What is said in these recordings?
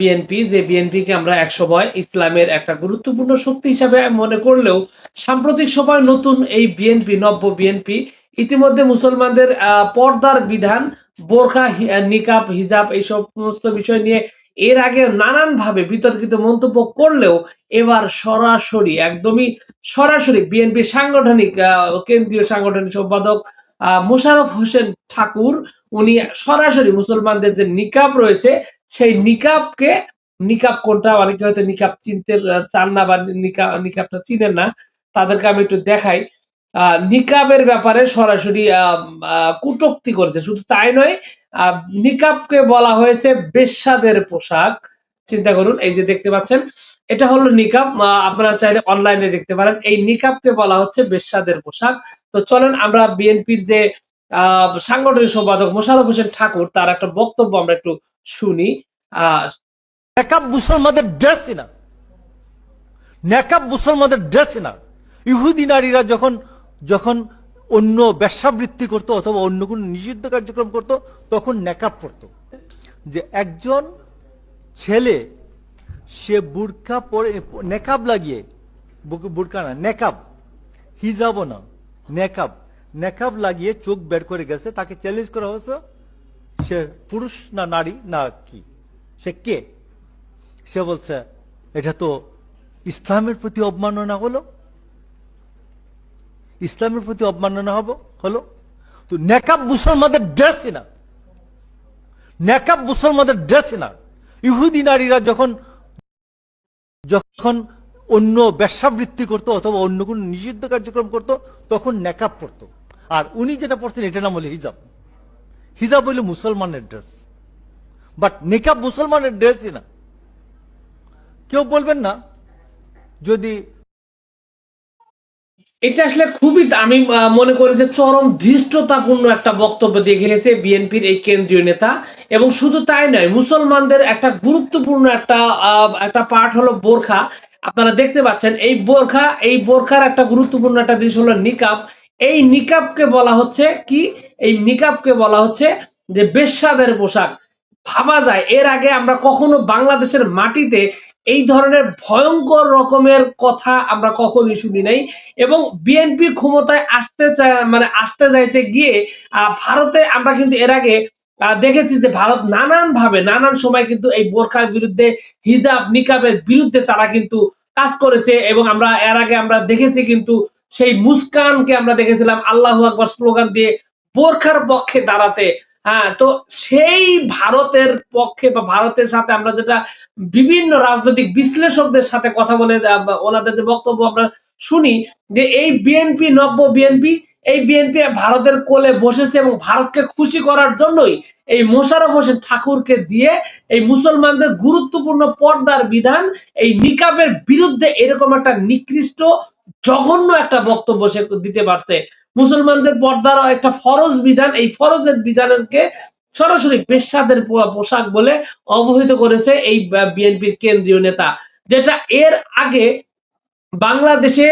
BNP যে বিএনপিকে আমরা এক সময় ইসলামের একটা গুরুত্বপূর্ণ শক্তি হিসাবে মনে করলেও সাম্প্রতিক সময় নতুন এই বিএনপি নব্য বিএনপি ইতিমধ্যে মুসলমানদের পর্দার বিধান বোরখা নিকাব হিজাব এই সমস্ত বিষয় নিয়ে এর আগে নানান ভাবে বিতর্কিত মন্তব্য করলেও এবার সরাসরি একদমই সরাসরি বিএনপি সাংগঠনিক কেন্দ্রীয় সাংগঠনিক সম্পাদক আহ, মোশাররফ হোসেন ঠাকুর উনি সরাসরি মুসলমানদের যে নিকাব রয়েছে সেই নিকাবকে, নিকাব কোনটা? অনেকে হয়তো নিকাব চিনতে চান না বা নিকাব নিকাবটা চিনেন না। তাদেরকে আমি একটু দেখাই। নিকাবের ব্যাপারে সরাসরি কটূক্তি করেছে। শুধু তাই নয় নিকাবকে বলা হয়েছে বেশ্যাদের পোশাক। চিন্তা করুন, এই যে দেখতে পাচ্ছেন, এটা হলো নিকাব। আপনারা চাইলে অনলাইনে দেখতে পারেন। এই নিকাবকে বলা হচ্ছে বেশ্যাদের পোশাক। তো চলেন, আমরা বিএনপির যে সাংগঠনিক সম্পাদক মোশাররফ হোসেন ঠাকুর, তার একটা বক্তব্য আমরা একটু শুনি মুসলমানদের ড্রেসই না নেকাব মুসলমানদের ড্রেসই না ইহুদি নারীরা যখন যখন অন্য ব্যবসাবৃত্তি করতো অথবা অন্য কোনো নিষিদ্ধ কার্যক্রম করত, তখন নেকাব পড়তো যে একজন ছেলে, সে বুরকা পরে, নেকাব লাগিয়ে বুরকা না, নেকাব, হিজাবও না, নেকাব নেকাব লাগিয়ে চোখ বের করে গেছে, তাকে চ্যালেঞ্জ করা হয়েছে সে পুরুষ না নারী? না কি? সে কে? সে বলছে, এটা তো ইসলামের প্রতি অবমাননা হলো। ইসলামের প্রতি অবমাননা হব, হলো। তো নেকাব মুসলমানদের ড্রেসই না। নেকাব মুসলমানদের ড্রেসই না। ইহুদি নারীরা যখন যখন অন্য ব্যবসাবৃত্তি করতো অথবা অন্য কোনো নিষিদ্ধ কার্যক্রম করতো, তখন নেকাব পড়তো আর উনি যেটা পড়তেন এটা নাম হলো হিজাব। হিজাব হইল মুসলমানের ড্রেস বাট নিকাব মুসলমানের ড্রেসই না কেউ বলবেন না যদি এটা আসলে খুবই আমি মনে করি যে চরম ধৃষ্টতাপূর্ণ একটা বক্তব্য দিয়ে গেছে বিএনপির এই কেন্দ্রীয় নেতা। এবং শুধু তাই নয়, মুসলমানদের একটা গুরুত্বপূর্ণ একটা একটা পার্ট হলো বোরখা। আপনারা দেখতে পাচ্ছেন, এই বোরখা এই বোরখার একটা গুরুত্বপূর্ণ একটা জিনিস হলো নিকাব। এই নিকাবকে বলা হচ্ছে কি? এই নিকাবকে বলা হচ্ছে যে বেশ্যাদের পোশাক। ভাবা যায়, এর আগে আমরা কখনো বাংলাদেশের মাটিতে এই ধরনের ভয়ঙ্কর রকমের কথা আমরা কখনোই শুনি নাই এবং বিএনপি ক্ষমতায় আসতে চায় মানে আসতে যাইতে গিয়ে ভারতে আমরা কিন্তু এর আগে দেখেছি যে ভারত নানান ভাবে নানান সময় কিন্তু এই বোরখার বিরুদ্ধে হিজাব, নিকাবের বিরুদ্ধে তারা কিন্তু কাজ করেছে এবং আমরা এর আগে আমরা দেখেছি কিন্তু সেই মুস্কানকে আমরা দেখেছিলাম আল্লাহ আকবর স্লোগান দিয়ে বোরখার পক্ষে দাঁড়াতে। হ্যাঁ তো সেই ভারতের পক্ষে বা ভারতের সাথে আমরা যেটা বিভিন্ন রাজনৈতিক বিশ্লেষকদের সাথে কথা বলে ওনাদের যে বক্তব্য আমরা শুনি, যে এই বিএনপি, নব্য বিএনপি এই বিএনপি ভারতের কোলে বসেছে এবং ভারতকে খুশি করার জন্যই এই মোশাররফ হোসেন ঠাকুরকে দিয়ে এই মুসলমানদের গুরুত্বপূর্ণ পর্দার বিধান, এই নিকাবের বিরুদ্ধে এরকম একটা নিকৃষ্ট, জঘন্য একটা বক্তব্য সে দিতে পারছে। মুসলমানদের পর্দার একটা ফরজ বিধান, এই ফরজের বিধানকে সরাসরি পেশাদের পোশাক বলে অবহিত করেছে এই বিএনপির কেন্দ্রীয় নেতা। যেটা এর আগে বাংলাদেশে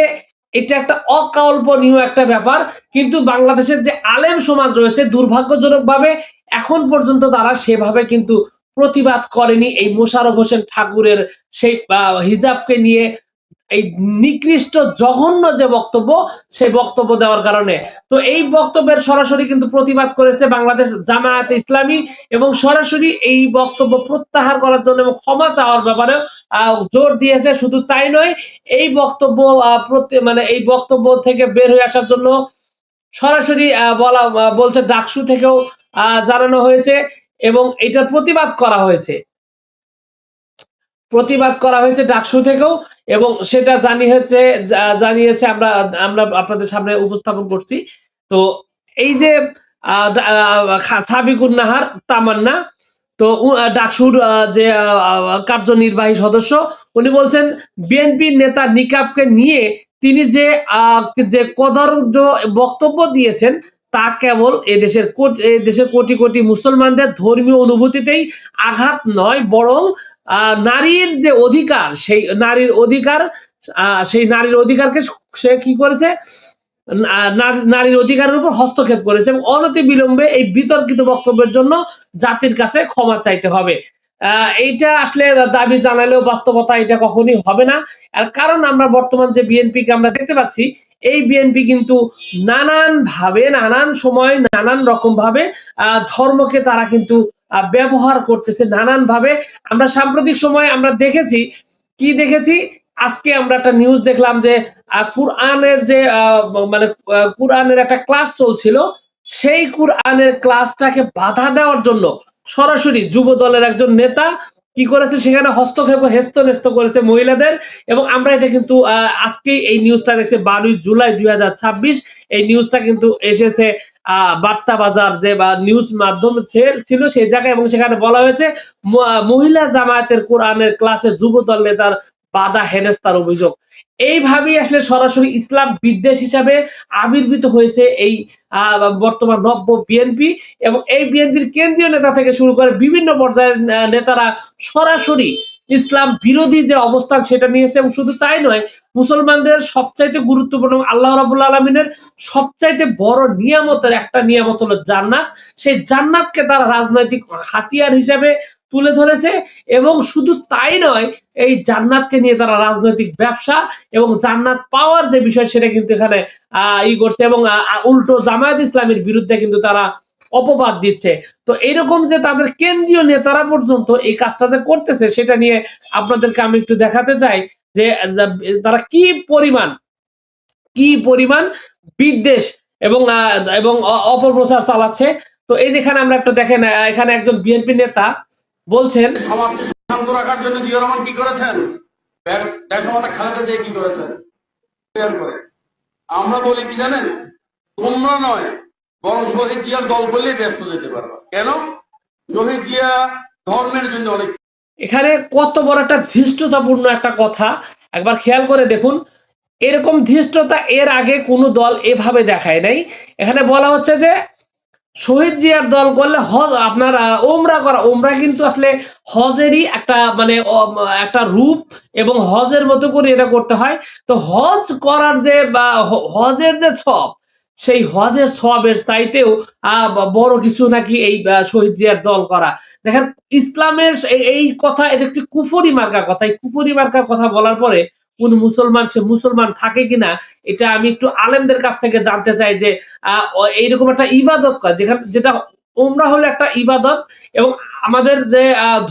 এটা একটা অকল্পনীয় একটা ব্যাপার। কিন্তু বাংলাদেশের যে আলেম সমাজ রয়েছে দুর্ভাগ্যজনক ভাবে এখন পর্যন্ত তারা সেভাবে কিন্তু প্রতিবাদ করেনি এই মোশারফ হোসেন ঠাকুরের সেই হিজাবকে নিয়ে। এই নিকৃষ্ট জঘন্য যে বক্তব্য, সেই বক্তব্য দেওয়ার কারণে। তো এই বক্তব্যের সরাসরি কিন্তু প্রতিবাদ করেছে বাংলাদেশ জামায়াতে ইসলামী এবং সরাসরি এই বক্তব্য প্রত্যাহার করার জন্য এবং ক্ষমা চাওয়ার ব্যাপারে জোর দিয়েছে। শুধু তাই নয়, এই বক্তব্য মানে এই বক্তব্য থেকে বের হয়ে আসার জন্য সরাসরি বলা বলছে ডাকসু থেকেও জানানো হয়েছে এবং এটার প্রতিবাদ করা হয়েছে। প্রতিবাদ করা হয়েছে ডাকসু থেকেও এবং সেটা জানিয়েছে জানিয়েছে আমরা আমরা আপনাদের সামনে উপস্থাপন করছি। তো এই যে সাবিকুন নাহার, তামান্না, তো ডাকসুর যে কার্যনির্বাহী সদস্য, উনি বলছেন বিএনপির নেতা নিকাবকে নিয়ে তিনি যে যে কদর্য বক্তব্য দিয়েছেন, তা কেবল এদেশের দেশের কোটি কোটি মুসলমানদের ধর্মীয় অনুভূতিতেই আঘাত নয়, বরং নারীর যে অধিকার, সেই নারীর অধিকার সেই নারীর অধিকারকে সে কি করেছে? নারীর অধিকারের উপর হস্তক্ষেপ করেছে এবং অনতি বিলম্বে এই বিতর্কিত বক্তব্যের জন্য জাতির কাছে ক্ষমা চাইতে হবে। এইটা আসলে দাবি জানালেও বাস্তবতা এটা কখনই হবে না। আর কারণ আমরা বর্তমান যে বিএনপি কে আমরা দেখতে পাচ্ছি, এই বিএনপি কিন্তু নানান ভাবে নানান সময়, নানান রকম ভাবে ধর্মকে তারা কিন্তু ব্যবহার করতেছে নানান ভাবে আমরা সাম্প্রতিক সময় আমরা দেখেছি, কি দেখেছি? আজকে আমরা একটা নিউজ দেখলাম যে কুরআনের যে মানে কুরআনের একটা ক্লাস চলছিল, সেই কুরআনের ক্লাসটাকে বাধা দেওয়ার জন্য সরাসরি যুব দলের একজন নেতা কি করেছে? সেখানে হস্তক্ষেপ হেস্তনেস্ত করেছে মহিলাদের এবং আমরা এটা কিন্তু আজকে এই নিউজটা দেখছি বারোই জুলাই দুই হাজার ছাব্বিশ। এই নিউজটা কিন্তু এসেছে বার্তা বাজার যে বা নিউজ মাধ্যম ছিল সেই জায়গায় এবং সেখানে বলা হয়েছে মহিলা জামায়াতের কোরআনের ক্লাসে যুব দল নেতার বাধা হেনস্তার অভিযোগ। এইভাবেই আসলে সরাসরি ইসলাম বিদ্বেষ হিসাবে আবির্ভূত হয়েছে এই বর্তমান নব্য বিএনপি এবং এই বিএনপির কেন্দ্রীয় নেতা থেকে শুরু করে বিভিন্ন পর্যায়ের নেতারা সরাসরি ইসলাম বিরোধী যে অবস্থান সেটা নিয়েছে এবং শুধু তাই নয়, মুসলমানদের সবচাইতে গুরুত্বপূর্ণ আল্লাহ রাবুল আলমিনের সবচাইতে বড় নিয়ামতের একটা নিয়ামত হলো জান্নাত। সেই জান্নাতকে তারা রাজনৈতিক হাতিয়ার হিসেবে তুলে ধরেছে এবং শুধু তাই নয়, এই জান্নাতকে নিয়ে তারা রাজনৈতিক ব্যবসা এবং জান্নাত পাওয়ার যে বিষয় সেটা কিন্তু এখানে আহ ই করছে এবং উল্টো জামায়াত ইসলামের বিরুদ্ধে কিন্তু তারা অপবাদ দিচ্ছে। তো এইরকম যে তাদের কেন্দ্রীয় নেতারা পর্যন্ত এই কাজটা যে করতেছে সেটা নিয়ে আপনাদেরকে আমি একটু দেখাতে চাই যে তারা কি পরিমাণ কি পরিমাণ বিদ্বেষ এবং এবং অপপ্রচার চালাচ্ছে। তো এই যেখানে আমরা একটু দেখেন এখানে একজন বিএনপি নেতা বলছেন সমাজকে শান্ত রাখার জন্য জিয়া রহমান কি করেছেন? দেশমাতা খালেদা জিয়া কি করেছেন? করে। আমরা বলি কি জানেন? তোমরা নয় বরং শহীদ জিয়ার দল করলেই ব্যস্ত যেতে পারবা। কেন? শহীদ জিয়া ধর্মের জন্য অনেক এখানে কত বড় একটা ধৃষ্টতাপূর্ণ একটা কথা। একবার খেয়াল করে দেখুন এরকম ধৃষ্টতা এর আগে কোনো দল এভাবে দেখায় নাই। এখানে বলা হচ্ছে যে শহীদ জিয়ার দল করলে হজ আপনার ওমরা করা ওমরা কিন্তু আসলে হজেরই একটা মানে একটা রূপ এবং হজের মতো করে এটা করতে হয়। তো হজ করার যে বা হজের যে সব সেই হজের সবের চাইতেও বড় কিছু নাকি এই শহীদ জিয়ার দল করা। দেখেন, ইসলামের এই- এই কথা এটা একটি কুফরি মার্কা কথা। এই কুফরি মার্কা কথা বলার পরে কোন মুসলমান, সে মুসলমান থাকে কিনা, এটা আমি একটু আলেমদের কাছ থেকে জানতে চাই যে এইরকম একটা ইবাদত যেখানে, যেটা ওমরা হলো একটা ইবাদত এবং আমাদের যে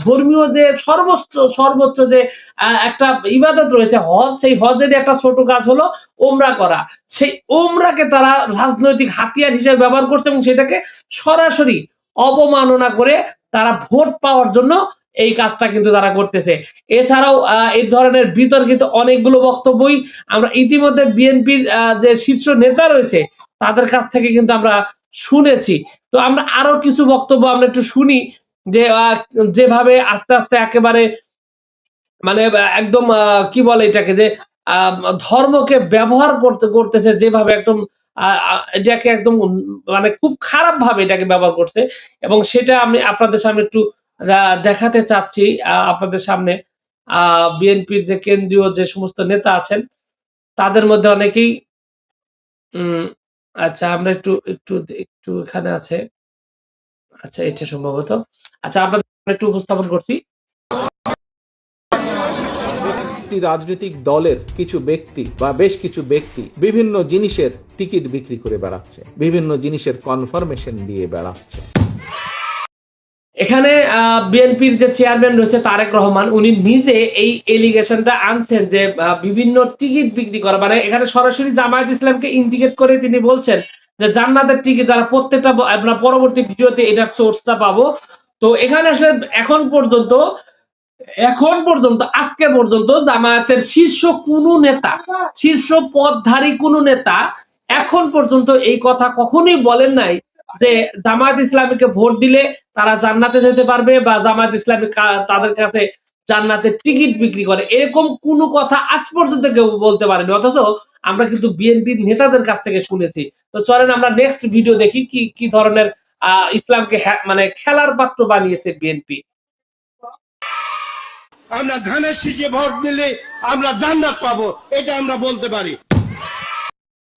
ধর্মীয় যে সর্বোচ্চ সর্বোচ্চ যে একটা ইবাদত রয়েছে, হজ, সেই হজের একটা ছোট কাজ হলো ওমরা করা। সেই ওমরাকে তারা রাজনৈতিক হাতিয়ার হিসেবে ব্যবহার করছে এবং সেটাকে সরাসরি অবমাননা করে তারা ভোট পাওয়ার জন্য এই কাজটা কিন্তু তারা করতেছে। এছাড়াও এই ধরনের বিতর্কিত অনেকগুলো বক্তব্যই আমরা ইতিমধ্যে বিএনপির যে শীর্ষ নেতা রয়েছে, তাদের কাছ থেকে কিন্তু আমরা শুনেছি। তো আমরা আরও কিছু বক্তব্য আমরা একটু শুনি যে যেভাবে আস্তে আস্তে একেবারে মানে একদম কি বলে এটাকে যে ধর্মকে ব্যবহার করতে, করতেছে যেভাবে একদম এটাকে একদম মানে খুব খারাপ ভাবে এটাকে ব্যবহার করছে। এবং সেটা আমি আপনাদের সামনে একটু দেখাতে চাচ্ছি আপনাদের সামনে। বিএনপির যে কেন্দ্রীয় যে সমস্ত নেতা আছেন, তাদের মধ্যে অনেকেই আচ্ছা আমরা একটু একটু একটু এখানে আছে। আচ্ছা এটা সম্ভবত। আচ্ছা আপনাদের একটু উপস্থাপন করছি। রাজনৈতিক দলের কিছু ব্যক্তি বা বেশ কিছু ব্যক্তি বিভিন্ন জিনিসের টিকিট বিক্রি করে বেড়াচ্ছে, বিভিন্ন জিনিসের কনফার্মেশন দিয়ে বেড়াচ্ছে। এখানে বিএনপির যে চেয়ারম্যান রয়েছে তারেক রহমান, উনি নিজে এই এলিগেশনটা আনছেন যে বিভিন্ন টিকিট বিক্রি করা। মানে এখানে সরাসরি জামায়াত ইসলামকে ইন্ডিকেট করে তিনি বলছেন যে, জান্নাতের টিকিট যারা প্রত্যেকটা আমরা পরবর্তী ভিডিওতে এটার সোর্সটা পাবো। তো এখানে আসলে এখন পর্যন্ত এখন পর্যন্ত, আজকে পর্যন্ত জামায়াতের শীর্ষ কোনো নেতা, শীর্ষ পদধারী কোনো নেতা এখন পর্যন্ত এই কথা কখনোই বলেন নাই যে জামায়াত ইসলামীকে ভোট দিলে তারা জান্নাতে যেতে পারবে বা জামায়াত ইসলামী তাদের কাছে জান্নাতের টিকিট বিক্রি করে। এরকম কোনো কথা আজ পর্যন্ত কেউ বলতে পারেনি। অথচ আমরা কিন্তু বিএনপির নেতাদের কাছ থেকে শুনেছি। তো চলেন আমরা নেক্সট ভিডিও দেখি কি কি ধরনের, আহ, ইসলামকে মানে খেলার পাত্র বানিয়েছে বিএনপি। আমরা ধানের শীষে ভোট দিলে আমরা জান্নাত পাবো, এটা আমরা বলতে পারি।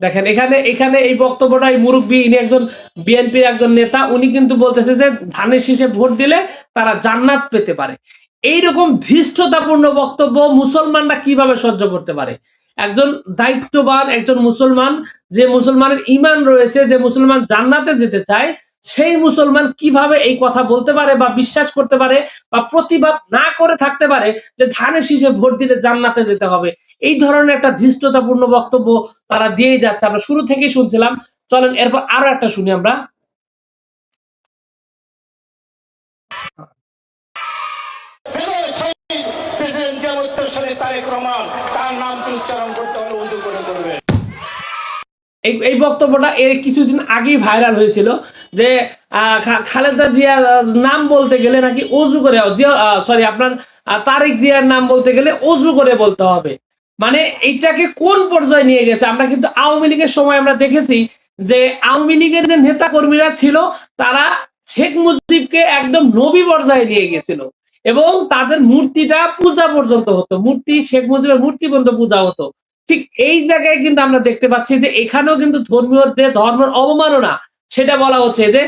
দেখেন, এখানে এখানে এই বক্তব্যটা এই মুরব্বী, ইনি একজন বিএনপির একজন নেতা, উনি কিন্তু বলতেছে যে ধানের শীষে ভোট দিলে তারা জান্নাত পেতে পারে। এইরকম ধৃষ্টতাপূর্ণ বক্তব্য মুসলমানরা কীভাবে সহ্য করতে পারে? একজন দায়িত্ববান, একজন মুসলমান, যে মুসলমানের ইমান রয়েছে, যে মুসলমান জান্নাতে যেতে চায়, সেই মুসলমান কীভাবে এই কথা বলতে পারে বা বিশ্বাস করতে পারে বা প্রতিবাদ না করে থাকতে পারে যে ধানের শীষে ভোট দিলে জান্নাতে যেতে হবে? এই ধরনের একটা ধৃষ্টতাপূর্ণ বক্তব্য তারা দিয়েই যাচ্ছে। আমরা শুরু থেকেই শুনছিলাম। চলেন, এরপর আরও একটা শুনি আমরা। এই বক্তব্যটা এর কিছুদিন আগেই ভাইরাল হয়েছিল যে খালেদা জিয়া নাম বলতে গেলে নাকি অজু করে সরি আপনার তারেক জিয়ার নাম বলতে গেলে অজু করে বলতে হবে। মানে এইটাকে কোন পর্যায়ে নিয়ে গেছে? আমরা কিন্তু আওয়ামী লীগের সময় আমরা দেখেছি যে আওয়ামী লীগের যে নেতা কর্মীরা ছিল, তারা শেখ মুজিবকে একদম নবী পর্যায়ে নিয়ে গেছিল এবং তাদের মূর্তিটা পূজা পর্যন্ত হতো। মূর্তি, শেখ মুজিবের মূর্তি পর্যন্ত পূজা হতো। ঠিক এই জায়গায় কিন্তু আমরা দেখতে পাচ্ছি যে এখানেও কিন্তু ধর্মীয় ধর্মের অবমাননা সেটা বলা হচ্ছে যে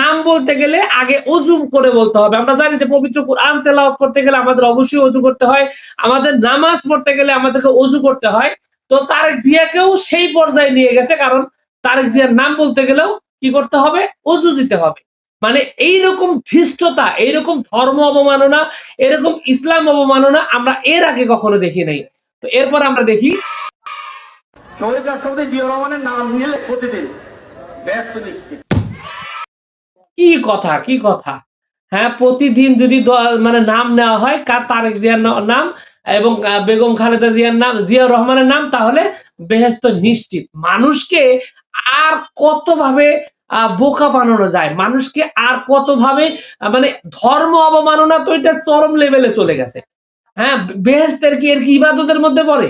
নাম বলতে গেলে আগে অজু করে বলতে হবে। আমরা জানি যে পবিত্র কোরআন তেলাওয়াত করতে গেলে আমাদের অবশ্যই অজু করতে হয়। আমাদের নামাজ পড়তে গেলে আমাদেরকে অজু করতে হয়। তো তারেক জিয়াকেও সেই পর্যায়ে নিয়ে গেছে, কারণ তারেক জিয়ার নাম বলতে গেলেও কি করতে হবে? অজু দিতে হবে। মানে এইরকম ধৃষ্টতা, এইরকম ধর্ম অবমাননা, এরকম ইসলাম অবমাননা আমরা এর আগে কখনো দেখি নাই। তো এরপর আমরা দেখি শহীদ রাষ্ট্রপতি জিয়া রহমানের নাম নিলে প্রতিদিন কি কথা কি কথা? হ্যাঁ প্রতিদিন যদি মানে নাম নেওয়া হয় কার তারেক জিয়ার নাম এবং বেগম খালেদা জিয়ার নাম জিয়া রহমানের নাম তাহলে বেহেস্ত নিশ্চিত। মানুষকে আর কত ভাবে আহ, বোকা বানানো যায়? মানুষকে আর কত ভাবে মানে ধর্ম অবমাননা তো এটা চরম লেভেলে চলে গেছে। হ্যাঁ বেহেস্তের কি এর কি ইবাদতের মধ্যে পড়ে?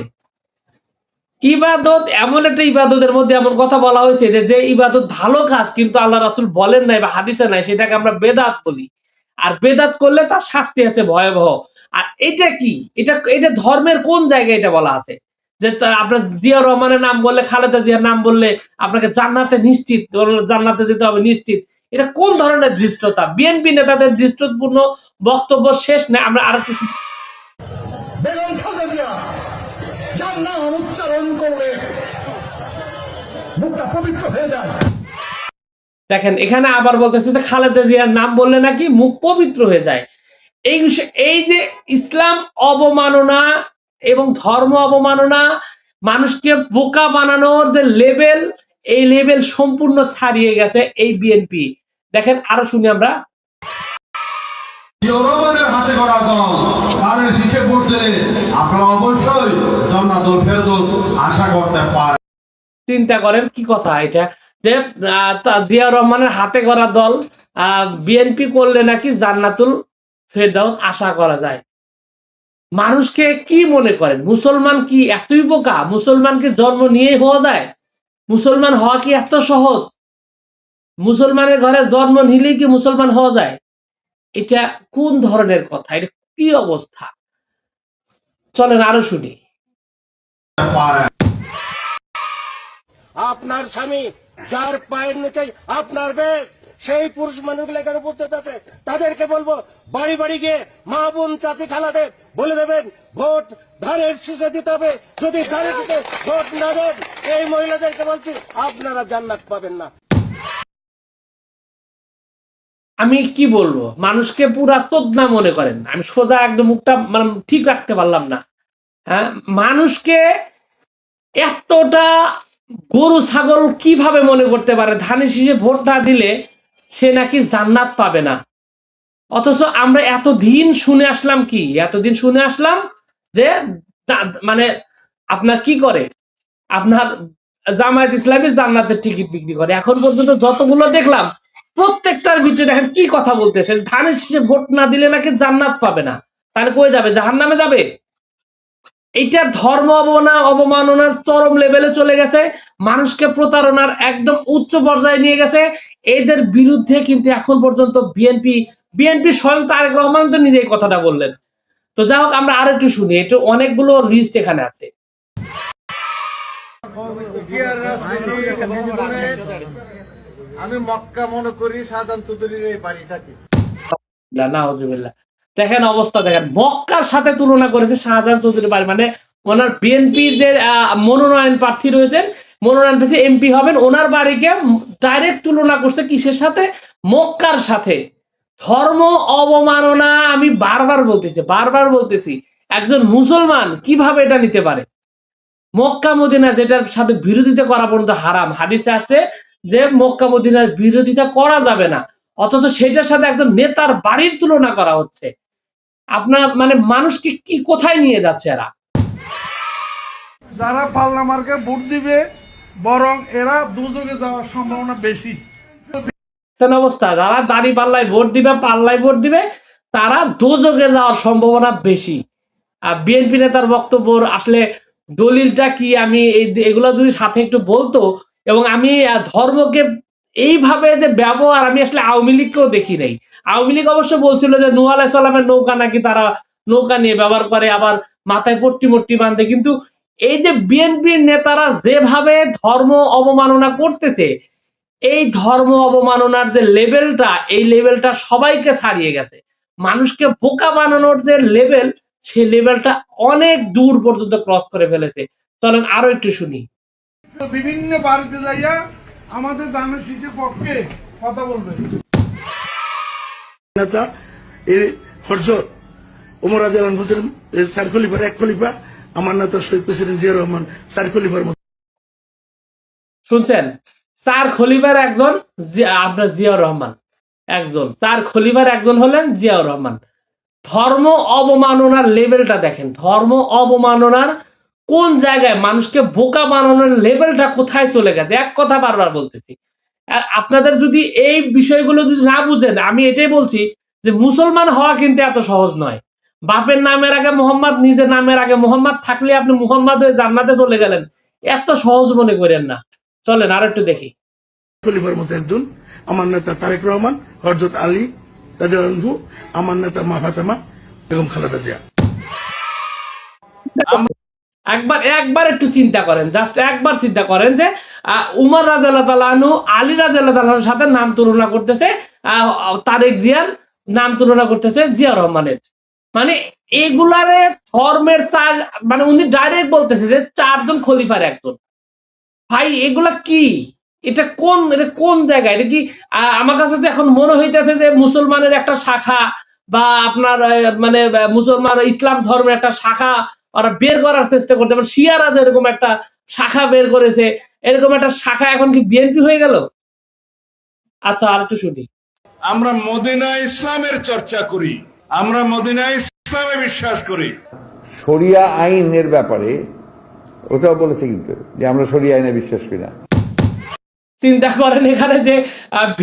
ইবাদত এমন একটা ইবাদতের মধ্যে এমন কথা বলা হয়েছে যে যে ইবাদত ভালো কাজ কিন্তু আল্লাহ রাসুল বলেন নাই বা হাদিসে নাই, সেটাকে আমরা বেদাত বলি। আর বেদাত করলে তার শাস্তি আছে ভয়াবহ। আর এটা কি? এটা এটা ধর্মের কোন জায়গায় এটা বলা আছে? যে আপনার জিয়া রহমানের নাম বললে, খালেদা জিয়ার নাম বললে আপনাকে জান্নাতে নিশ্চিত জান্নাতে যেতে হবে নিশ্চিত। এটা কোন ধরনের দৃষ্টতা? বিএনপি নেতাদের দৃষ্টপূর্ণ বক্তব্য শেষ না আমরা আর খালেদা জিয়া যার নাম উচ্চারণ করলে মুখটা পবিত্র হয়ে যায়। দেখেন, এখানে আবার বলতেছে যে খালেদা জিয়ার নাম বললে নাকি মুখ পবিত্র হয়ে যায়। এই এই যে ইসলাম অবমাননা এবং ধর্ম অবমাননা, মানুষকে বোকা বানানোর যে লেভেল এই লেভেল সম্পূর্ণ ছাড়িয়ে গেছে এই বিএনপি। দেখেন, আরও শুনি আমরা। হাতে করা দল, তাদের শীষে আপনারা অবশ্যই আশা করতে পারেন। চিন্তা করেন কি কথা এটা? যে জিয়া রহমানের হাতে করা দল বিএনপি করলে নাকি জান্নাতুল ফেরদাউস আশা করা যায়? মানুষকে কি মনে করেন? মুসলমান কি এতই বোকা? মুসলমানকে জন্ম নিয়ে হওয়া যায়? মুসলমান হওয়া কি এত সহজ? মুসলমানের ঘরে জন্ম নিলেই কি মুসলমান হওয়া যায়? এটা কোন ধরনের কথা? এটা কি অবস্থা? চলেন আরও শুনি। আপনার স্বামী যার পায়ের নিচে আপনার বেগ সেই পুরুষ মানুষগুলো এখানে উপস্থিত আছে। তাদেরকে বলব, বাড়ি বাড়ি গিয়ে মা বোন চাচি খালাদের বলে দেবেন, ভোট ধানের শীষে দিতে হবে। যদি ধানের ভোট না দেন, এই মহিলাদেরকে বলছি, আপনারা জান্নাত পাবেন না। আমি কি বলব? মানুষকে পুরা তোদনা মনে করেন। আমি সোজা একদম মুখটা মানে ঠিক রাখতে পারলাম না। হ্যাঁ? মানুষকে এতটা গরু, ছাগল কীভাবে মনে করতে পারে? ধানের শীষে ভোট না দিলে সে নাকি জান্নাত পাবে না। অথচ আমরা এতদিন শুনে আসলাম কি? এতদিন শুনে আসলাম যে মানে আপনার কি করে? আপনার জামায়াত ইসলামী জান্নাতের টিকিট বিক্রি করে। এখন পর্যন্ত যতগুলো দেখলাম প্রত্যেকটার ভিতরে দেখেন কি কথা বলতেছে ধানের শীষে ভোট না দিলে নাকি জান্নাত পাবে না। তাহলে কই যাবে? জাহান নামে যাবে? এইটা ধর্ম অবমাননা, অবমাননার চরম লেভেলে চলে গেছে। মানুষকে প্রতারণার একদম উচ্চ পর্যায়ে নিয়ে গেছে। এদের বিরুদ্ধে কিন্তু এখন পর্যন্ত বিএনপি বিএনপি স্বয়ং তারেক রহমান তো নিজে এই কথাটা বললেন। তো যাই হোক, আমরা আর একটু শুনি। একটু অনেকগুলো লিস্ট এখানে আছে। আমি মক্কা মনে করি শাহজাহান চৌধুরীর এই বাড়ি থাকি না নাউজুবিল্লাহ দেখেন অবস্থা, দেখেন। মক্কার সাথে তুলনা করেছে শাহজাহান চৌধুরী বাড়ি মানে ওনার বিএনপি যে মনোনয়ন প্রার্থী রয়েছেন, মনোনয়ন প্রার্থী এমপি হবেন, ওনার বাড়িকে ডাইরেক্ট তুলনা করছে কিসের সাথে? মক্কার সাথে। ধর্ম অবমাননা, আমি বারবার বলতেছি বারবার বলতেছি, একজন মুসলমান কীভাবে এটা নিতে পারে? মক্কা মদিনা যেটার সাথে বিরোধিতা করা পর্যন্ত হারাম। হাদিসে আছে যে মক্কা মদিনার বিরোধিতা করা যাবে না। অথচ সেটার সাথে একজন নেতার বাড়ির তুলনা করা হচ্ছে। আপনার মানে মানুষকে কি কোথায় নিয়ে যাচ্ছে এরা? যারা পাল্লা মার্কে ভোট দিবে বরং এরা দুযোগে যাওয়ার সম্ভাবনা বেশি। অবস্থা যারা দাড়ি পাল্লায় ভোট দিবে পাল্লায় ভোট দিবে তারা দোজকে যাওয়ার সম্ভাবনা বেশি। আর বিএনপি নেতার বক্তব্য আসলে দলিলটা কি? আমি এগুলো যদি সাথে একটু বলতো এবং আমি ধর্মকে এইভাবে যে ব্যবহার, আমি আসলে আওয়ামী লীগকেও দেখি নাই। আওয়ামী লীগ অবশ্য বলছিল যে নূহ আলাইসাল্লামের নৌকা নাকি তারা নৌকা নিয়ে ব্যবহার করে, আবার মাথায় পট্টি মট্টি বাঁধে। কিন্তু এই যে বিএনপির নেতারা যেভাবে ধর্ম অবমাননা করতেছে, এই ধর্ম অবমাননার যে লেভেলটা, এই লেভেলটা সবাইকে ছাড়িয়ে গেছে। মানুষকে বোকা বানানোর যে লেভেল সেই লেভেলটা অনেক দূর পর্যন্ত ক্রস করে ফেলেছে। চলেন আরও একটু শুনি। বিভিন্ন বাড়িতে যাইয়া আমাদের দানের শীষের পক্ষে কথা বলবে। নেতা এই হরজত ওমর আদিয়ান চার খলিফার এক খলিফা আমার নেতা শহীদ প্রেসিডেন্ট জিয়া রহমান চার খলিফার মতো। শুনছেন? চার খলিফার একজন আপনার জিয়াউর রহমান। একজন। চার খলিফার একজন হলেন জিয়াউর রহমান। ধর্ম অবমাননার লেভেলটা দেখেন। ধর্ম অবমাননার কোন জায়গায় মানুষকে বোকা বানানোর লেভেলটা কোথায় চলে গেছে? এক কথা বারবার বলতেছি। আর আপনাদের যদি এই বিষয়গুলো যদি না বুঝেন, আমি এটাই বলছি যে মুসলমান হওয়া কিন্তু এত সহজ নয়। বাপের নামের আগে মোহাম্মদ, নিজের নামের আগে মোহাম্মদ থাকলে আপনি মোহাম্মদ হয়ে জান্নাতে চলে গেলেন। এত সহজ মনে করেন না। চলেন আর একটু দেখি। খলিফার মতো একজন, আমার নেতা তারেক রহমান হরজত আলী রাজু আমার নেতা মা ফাতেমা বেগম খালেদা জিয়া। একবার একবার একটু চিন্তা করেন জাস্ট একবার চিন্তা করেন যে উমর রাজাল্লাহ তালানু আলী রাজাল্লাহ তালানুর সাথে নাম তুলনা করতেছে তারেক জিয়ার নাম তুলনা করতেছে জিয়া রহমানের। মানে এগুলারে ধর্মের চার মানে উনি ডাইরেক্ট বলতেছে যে চারজন খলিফার একজন। ভাই, এগুলা কি? এটা কোন এটা কোন জায়গায় এটা কি আমার কাছে তো এখন মনে হইতেছে যে মুসলমানের একটা শাখা বা আপনার মানে মুসলমান ইসলাম ধর্মের একটা শাখা ওরা বের করার চেষ্টা করছে। মানে শিয়ারা এরকম একটা শাখা বের করেছে এরকম একটা শাখা এখন কি বিএনপি হয়ে গেল? আচ্ছা আর একটু শুনি। আমরা মদিনা ইসলামের চর্চা করি আমরা মদিনা ইসলামে বিশ্বাস করি। শরিয়া আইনের ব্যাপারে ওটাও বলেছে কিন্তু যে আমরা শরিয়া আইনে বিশ্বাস করি না। চিন্তা করেন এখানে যে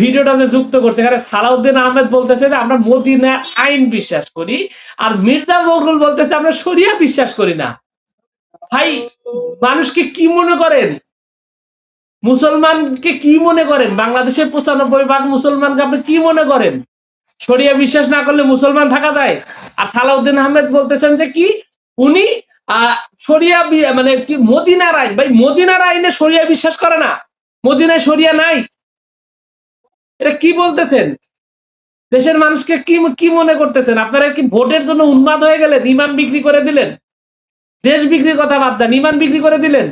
ভিডিওটা যে যুক্ত করছে, এখানে সালাউদ্দিন আহমেদ বলতেছে যে, আমরা মদিনা আইন বিশ্বাস করি আর মির্জা ফখরুল বলতেছে, আমরা শরিয়া বিশ্বাস করি না। ভাই, মানুষকে কি মনে করেন? মুসলমানকে কি মনে করেন? বাংলাদেশের পঁচানব্বই ভাগ মুসলমানকে আপনি কি মনে করেন? শরিয়া বিশ্বাস না করলে মুসলমান থাকা যায়? আর সালাউদ্দিন আহমেদ বলতেছেন যে কি? উনি আহ শরিয়া মানে কি, মদিনার আইন, ভাই, মদিনার আইনে শরিয়া বিশ্বাস করে না। মদিনায় শরিয়া নাই? এটা কি বলতেছেন? দেশের মানুষকে কি কি মনে করতেছেন? আপনারা কি ভোটের জন্য উন্মাদ হয়ে গেলেন? ইমান বিক্রি করে দিলেন? দেশ বিক্রির কথা বাদ দেন। ইমান বিক্রি করে দিলেন?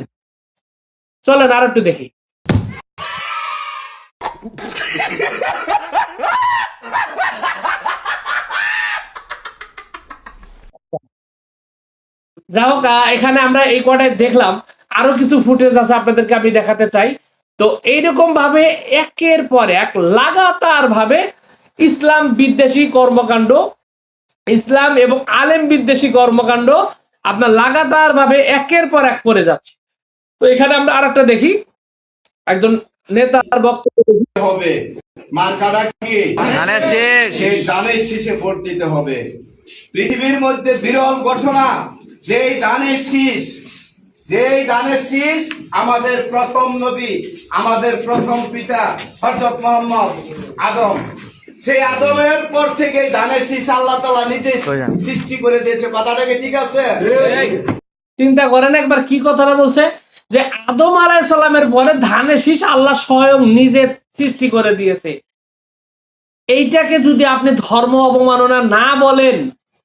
চলেন আর একটু দেখি। যাই হোক এখানে আমরা এই কটায় দেখলাম। আরও কিছু ফুটেজ আছে আপনাদেরকে আমি দেখাতে চাই। তো এইরকম ভাবে একের পর এক লাগাতার ভাবে ইসলাম বিদ্বেষী কর্মকাণ্ড ইসলাম এবং আলেম বিদ্বেষী কর্মকাণ্ড আপনার লাগাতার ভাবে একের পর এক করে যাচ্ছে। তো এখানে আমরা আর একটা দেখি। একজন নেতার বক্তব্য। হবে। মার্কাটা কি? সেই দানের শীষে ভোট দিতে হবে। পৃথিবীর মধ্যে বিরল ঘটনা যেই দানের শীষ যেই দানের শীষ আমাদের প্রথম নবী আমাদের প্রথম পিতা হজরত মোহাম্মদ আদম। সেই আদমের পর থেকে দানের শীষ আল্লাহ তালা নিজে সৃষ্টি করে দিয়েছে। কথাটাকে ঠিক আছে? চিন্তা করেন একবার কি কথাটা বলছে? যে আদম আলাইসাল্লামের পরে ধানের শীষ আল্লাহ স্বয়ং নিজে সৃষ্টি করে দিয়েছে। এইটাকে যদি আপনি ধর্ম অবমাননা না বলেন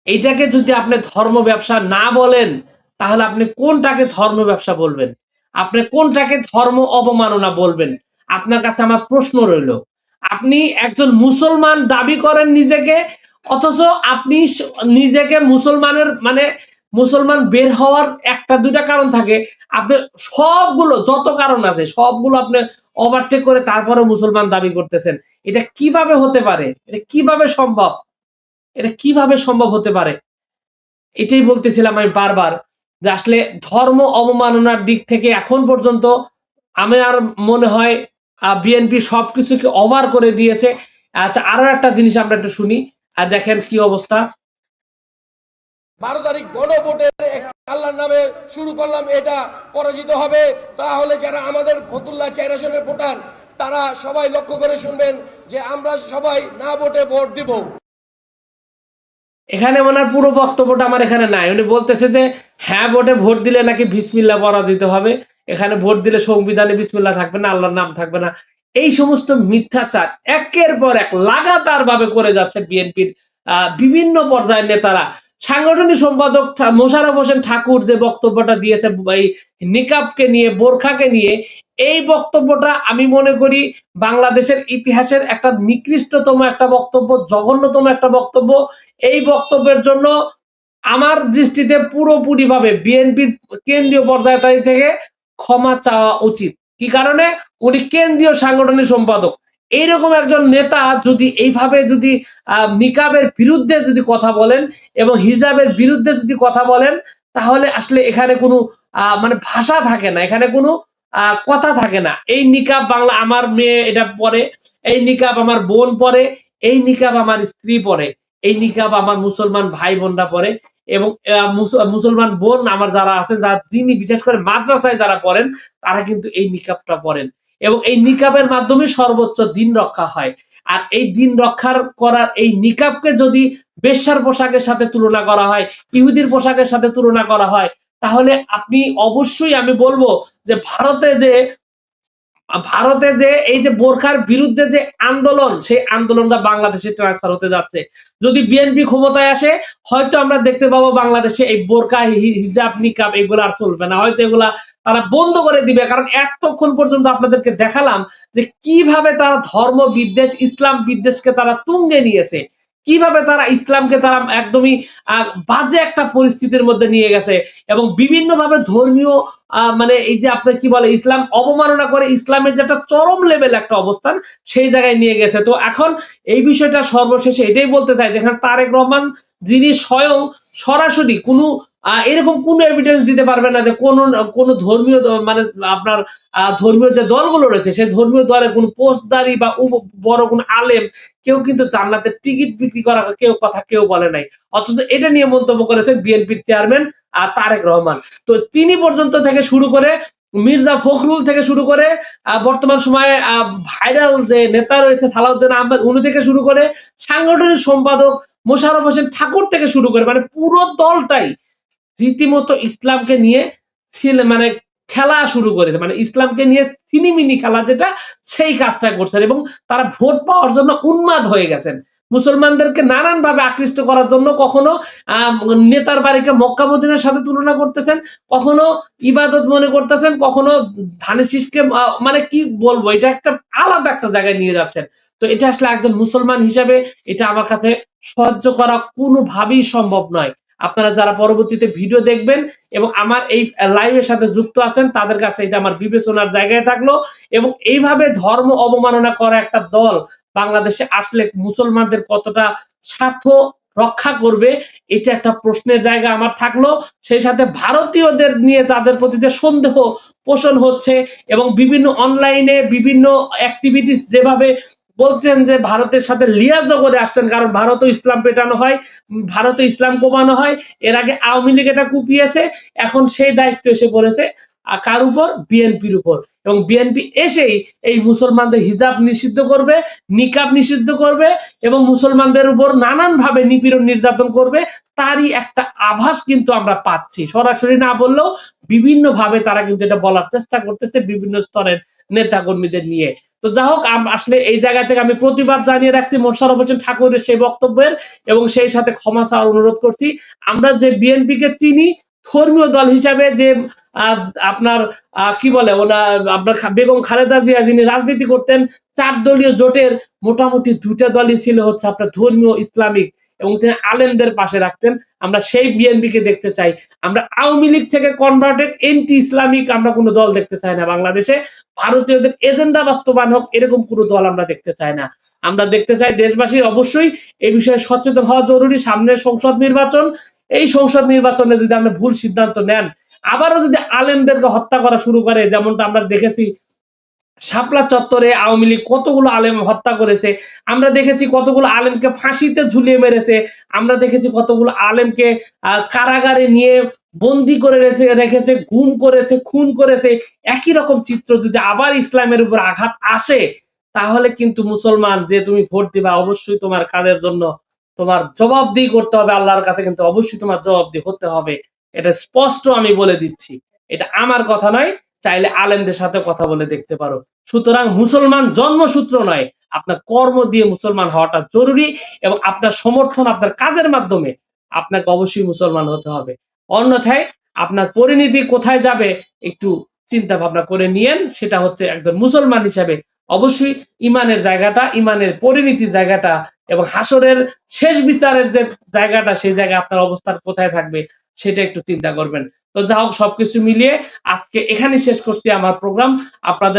এইটাকে যদি আপনি ধর্ম ব্যবসা না বলেন তাহলে আপনি কোনটাকে ধর্ম ব্যবসা বলবেন? আপনি কোনটাকে ধর্ম অবমাননা বলবেন? আপনার কাছে আমার প্রশ্ন রইল। আপনি একজন মুসলমান দাবি করেন নিজেকে, অথচ আপনি নিজেকে মুসলমানের মানে মুসলমান বের হওয়ার একটা দুটা কারণ থাকে। আপনি সবগুলো, যত কারণ আছে, সবগুলো আপনি ওভারটেক করে তারপরে মুসলমান দাবি করতেছেন। এটা কীভাবে হতে পারে? এটা কীভাবে সম্ভব? এটা কীভাবে সম্ভব হতে পারে? এটাই বলতেছিলাম আমি বারবার। যে আসলে ধর্ম অবমাননার দিক থেকে এখন পর্যন্ত আমি আর মনে হয় বিএনপি সবকিছুকে ওভার করে দিয়েছে। আচ্ছা আরও একটা জিনিস আমরা একটু শুনি, আর দেখেন কি অবস্থা। বারো তারিখ গণভোটের আল্লাহর নামে শুরু করলাম, এটা পরাজিত হবে। তাহলে যারা আমাদের ফতুল্লাহ চেরাসনের ভোটার, তারা সবাই লক্ষ্য করে শুনবেন যে আমরা সবাই না ভোটে ভোট দিব। এখানে ওনার পুরো বক্তব্যটা আমার এখানে নাই। উনি বলতেছে যে হ্যাঁ ভোটে ভোট দিলে নাকি বিসমিল্লা পরাজিত হবে। এখানে ভোট দিলে সংবিধানে বিসমিল্লা থাকবে না, আল্লাহর নাম থাকবে না। এই সমস্ত মিথ্যাচার একের পর এক লাগাতার ভাবে করে যাচ্ছে বিএনপির বিভিন্ন পর্যায়ের নেতারা। সাংগঠনিক সম্পাদক মোশাররফ হোসেন ঠাকুর যে বক্তব্যটা দিয়েছে এই নিকাবকে নিয়ে, বোরখাকে নিয়ে এই বক্তব্যটা আমি মনে করি বাংলাদেশের ইতিহাসের একটা নিকৃষ্টতম একটা বক্তব্য, জঘন্যতম একটা বক্তব্য। এই বক্তব্যের জন্য আমার দৃষ্টিতে পুরোপুরি ভাবে বিএনপির কেন্দ্রীয় পর্যায় থেকে ক্ষমা চাওয়া উচিত। কি কারণে? উনি কেন্দ্রীয় সাংগঠনিক সম্পাদক। এইরকম একজন নেতা যদি এইভাবে যদি নিকাবের বিরুদ্ধে যদি কথা বলেন এবং হিজাবের বিরুদ্ধে যদি কথা বলেন, তাহলে আসলে এখানে কোনো মানে ভাষা থাকে না। এখানে কোনো কথা থাকে না। এই নিকাব বাংলা আমার মেয়ে এটা পরে এই নিকাব আমার বোন পরে এই নিকাব আমার স্ত্রী পরে এই নিকাব আমার মুসলমান ভাই বোনরা পরে এবং মুসলমান বোন আমার যারা আছেন, যারা তিনি বিশেষ করে মাদ্রাসায় যারা পড়েন, তারা কিন্তু এই নিকাবটা পড়েন। এবং এই নিকাবের মাধ্যমে সর্বোচ্চ দিন রক্ষা হয়। আর এই দিন রক্ষার করার এই নিকাবকে যদি বেশ্যার পোশাকের সাথে তুলনা করা হয়, ইহুদির পোশাকের সাথে তুলনা করা হয়, তাহলে আপনি অবশ্যই আমি বলব যে ভারতে যে ভারতে যে এই যে বোরখার বিরুদ্ধে যে আন্দোলন, সেই আন্দোলনটা বাংলাদেশে ট্রান্সফার হতে যাচ্ছে। যদি বিএনপি ক্ষমতায় আসে, হয়তো আমরা দেখতে পাবো বাংলাদেশে এই বোরখা হিজাব, নিকাব এগুলো আর চলবে না। হয়তো এগুলা তারা বন্ধ করে দিবে। কারণ এতক্ষণ পর্যন্ত আপনাদেরকে দেখালাম যে কীভাবে তারা ধর্ম বিদ্বেষ, ইসলাম বিদ্বেষকে তারা তুঙ্গে নিয়েছে। কীভাবে তারা ইসলামকে তারা একদমই বাজে একটা পরিস্থিতির মধ্যে নিয়ে গেছে এবং বিভিন্নভাবে ধর্মীয় মানে এই যে আপনি কি বলে, ইসলাম অবমাননা করে ইসলামের যে একটা চরম লেভেল একটা অবস্থান সেই জায়গায় নিয়ে গেছে। তো এখন এই বিষয়টা সর্বশেষে এটাই বলতে চাই, যেখানে তারেক রহমান যিনি স্বয়ং সরাসরি কোনো এরকম কোন এভিডেন্স দিতে পারবে না যে কোন কোন ধর্মীয় মানে আপনার ধর্মীয় যে দলগুলো রয়েছে, সেই ধর্মীয় দলের কোন পোস্টদারি বা বড় কোন আলেম কেউ কিন্তু জান্নাতের টিকিট বিক্রি করা কেউ কথা কেউ বলে নাই। অথচ এটা নিয়ে মন্তব্য করেছেন বিএনপির চেয়ারম্যান তারেক রহমান। তো তিনি পর্যন্ত থেকে শুরু করে মির্জা ফখরুল থেকে শুরু করে বর্তমান সময়ে ভাইরাল যে নেতা রয়েছে সালাউদ্দিন আহমেদ, উনি থেকে শুরু করে সাংগঠনিক সম্পাদক মোশারফ হোসেন ঠাকুর থেকে শুরু করে মানে পুরো দলটাই রীতিমতো ইসলামকে নিয়ে মানে খেলা শুরু করেছে। মানে ইসলামকে নিয়ে সিনিমিনি খেলা যেটা, সেই কাজটা করছেন এবং তারা ভোট পাওয়ার জন্য উন্মাদ হয়ে গেছেন। মুসলমানদেরকে নানান ভাবে আকৃষ্ট করার জন্য কখনো নেতার বাড়িকে মক্কা সাথে তুলনা করতেছেন, কখনো ইবাদত মনে করতেছেন, কখনো ধানের শীষকে মানে কি বলব, এটা একটা আলাদা একটা জায়গায় নিয়ে যাচ্ছেন। তো এটা আসলে একজন মুসলমান হিসাবে এটা আমার কাছে সহ্য করা কোনোভাবেই সম্ভব নয়। আপনারা যারা পরবর্তীতে ভিডিও দেখবেন এবং আমার এই লাইভের সাথে যুক্ত আছেন, তাদের কাছে এটা আমার বিবেচনার জায়গায় থাকল এবং এইভাবে ধর্ম অবমাননা করা একটা দল বাংলাদেশে আসলে মুসলমানদের কতটা স্বার্থ রক্ষা করবে, এটা একটা প্রশ্নের জায়গা আমার থাকল। সেই সাথে ভারতীয়দের নিয়ে তাদের প্রতি যে সন্দেহ পোষণ হচ্ছে এবং বিভিন্ন অনলাইনে বিভিন্ন অ্যাক্টিভিটিস যেভাবে বলছেন যে ভারতের সাথে লিয়াজও করে আসছেন, কারণ ভারতও ইসলাম পেটানো হয়, ভারতে ইসলাম কমানো হয়। এর আগে আওয়ামী লীগ এটা কুপিয়েছে, এখন সেই দায়িত্ব এসে পড়েছে কার উপর? বিএনপির উপর। এবং বিএনপি এসেই এই মুসলমানদের হিজাব নিষিদ্ধ করবে, নিকাব নিষিদ্ধ করবে, এবং মুসলমানদের উপর নানান ভাবে নিপীড়ন নির্যাতন করবে, তারই একটা আভাস কিন্তু আমরা পাচ্ছি। সরাসরি না বললেও বিভিন্ন ভাবে তারা কিন্তু এটা বলার চেষ্টা করতেছে বিভিন্ন স্তরের নেতা কর্মীদের নিয়ে। তো যা হোক আসলে এই জায়গা থেকে আমি প্রতিবাদ জানিয়ে রাখছি মোশারফ হোসেন ঠাকুরের সেই বক্তব্যের এবং সেই সাথে ক্ষমা চাওয়ার অনুরোধ করছি। আমরা যে বিএনপি কে চিনি, ধর্মীয় দল হিসাবে যে আপনার কি বলে ওনা, আপনার বেগম খালেদা জিয়া যিনি রাজনীতি করতেন, চার দলীয় জোটের মোটামুটি দুটা দলই ছিল হচ্ছে আপনার ধর্মীয় ইসলামিক। এবং তিনি আলেমদের পাশে রাখতেন। আমরা সেই বিএনপি কে দেখতে চাই। আমরা আওয়ামী লীগ থেকে কনভার্টেড এন্টি ইসলামিক আমরা কোনো দল দেখতে চাই না বাংলাদেশে। ভারতীয়দের এজেন্ডা বাস্তবায়ন হোক, এরকম কোনো দল আমরা দেখতে চাই না। আমরা দেখতে চাই দেশবাসী অবশ্যই এই বিষয়ে সচেতন হওয়া জরুরি। সামনের সংসদ নির্বাচন। এই সংসদ নির্বাচনে যদি আমরা ভুল সিদ্ধান্ত নেন, আবারও যদি আলেমদেরকে হত্যা করা শুরু করে, যেমনটা আমরা দেখেছি শাপলা চত্বরে আওয়ামী লীগ কতগুলো আলেম হত্যা করেছে? আমরা দেখেছি কতগুলো আলেমকে ফাঁসিতে ঝুলিয়ে মেরেছে। আমরা দেখেছি কতগুলো আলেমকে কারাগারে নিয়ে বন্দি করে রেখেছে রেখেছে, গুম করেছে, খুন করেছে। একই রকম চিত্র যদি আবার ইসলামের উপর আঘাত আসে, তাহলে কিন্তু মুসলমান যে তুমি ভোট দিবা অবশ্যই তোমার কাজের জন্য তোমার জবাবদিহি করতে হবে, আল্লাহর কাছে কিন্তু অবশ্যই তোমার জবাবদিহি হতে হবে। এটা স্পষ্ট আমি বলে দিচ্ছি। এটা আমার কথা নয় চাইলে আলেমদের সাথে কথা বলে দেখতে পারো। সুতরাং মুসলমান জন্মসূত্র নয়, আপনার কর্ম দিয়ে মুসলমান হওয়াটা জরুরি এবং আপনার সমর্থন আপনার কাজের মাধ্যমে আপনাকে অবশ্যই মুসলমান হতে হবে। অন্যথায় আপনার পরিণতি কোথায় যাবে একটু চিন্তা ভাবনা করে নিয়েন, সেটা হচ্ছে একজন মুসলমান হিসাবে। অবশ্যই ইমানের জায়গাটা, ইমানের পরিণতির জায়গাটা এবং হাসরের শেষ বিচারের যে জায়গাটা, সেই জায়গায় আপনার অবস্থান কোথায় থাকবে সেটা একটু চিন্তা করবেন। তো যা হোক সবকিছু মিলিয়ে আজকে এখানে শেষ করছি আমার প্রোগ্রাম আপনাদের